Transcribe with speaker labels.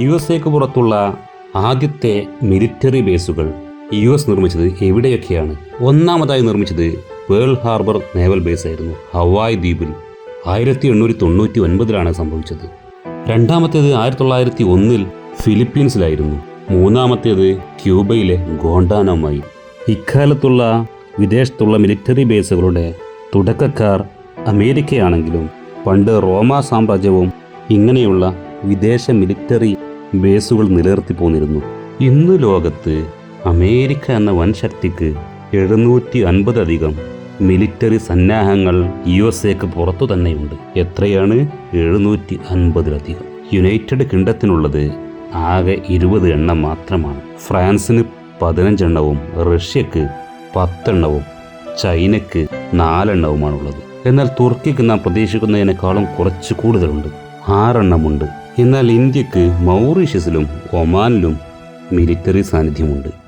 Speaker 1: U S എക്ക് പുറത്തുള്ള ആദ്യത്തെ മിലിറ്ററി ബേസുകൾ യു എസ് നിർമ്മിച്ചത് എവിടെയൊക്കെയാണ്? ഒന്നാമതായി നിർമ്മിച്ചത് പേൾ ഹാർബർ നേവൽ ബേസ് ആയിരുന്നു ഹവായ് ദ്വീപിൽ. ആയിരത്തി എണ്ണൂറ്റി തൊണ്ണൂറ്റി ഒൻപതിലാണ് സംഭവിച്ചത്. രണ്ടാമത്തേത് ആയിരത്തി തൊള്ളായിരത്തി ഒന്നിൽ ഫിലിപ്പീൻസിലായിരുന്നു. മൂന്നാമത്തേത് ക്യൂബയിലെ ഗോണ്ടാനോമായി. ഇക്കാലത്തുള്ള വിദേശത്തുള്ള മിലിറ്ററി ബേസുകളുടെ തുടക്കക്കാർ അമേരിക്കയാണെങ്കിലും പണ്ട് റോമ സാമ്രാജ്യവും ഇങ്ങനെയുള്ള വിദേശ മിലിറ്ററി ബേസുകൾ നിലനിർത്തി പോന്നിരുന്നു. ഇന്ന് ലോകത്ത് അമേരിക്ക എന്ന വൻ ശക്തിക്ക് എഴുന്നൂറ്റി അൻപതധികം മിലിറ്ററി സന്നാഹങ്ങൾ യു എസ് എക്ക് പുറത്തു തന്നെയുണ്ട്. എത്രയാണ്? എഴുന്നൂറ്റി അൻപതിലധികം യുണൈറ്റഡ് കിങ്ഡത്തിനുള്ളത് ആകെ ഇരുപത് എണ്ണം മാത്രമാണ്. ഫ്രാൻസിന് പതിനഞ്ചെണ്ണവും റഷ്യക്ക് പത്തെണ്ണവും ചൈനയ്ക്ക് നാലെണ്ണവുമാണുള്ളത്. എന്നാൽ തുർക്കിക്ക് നാം പ്രതീക്ഷിക്കുന്നതിനേക്കാളും കുറച്ച് കൂടുതലുണ്ട്. ആറെണ്ണമുണ്ട്. എന്നാൽ ഇന്ത്യയ്ക്ക് മൗറീഷ്യസിലും ഒമാനിലും മിലിറ്ററി സാന്നിധ്യമുണ്ട്.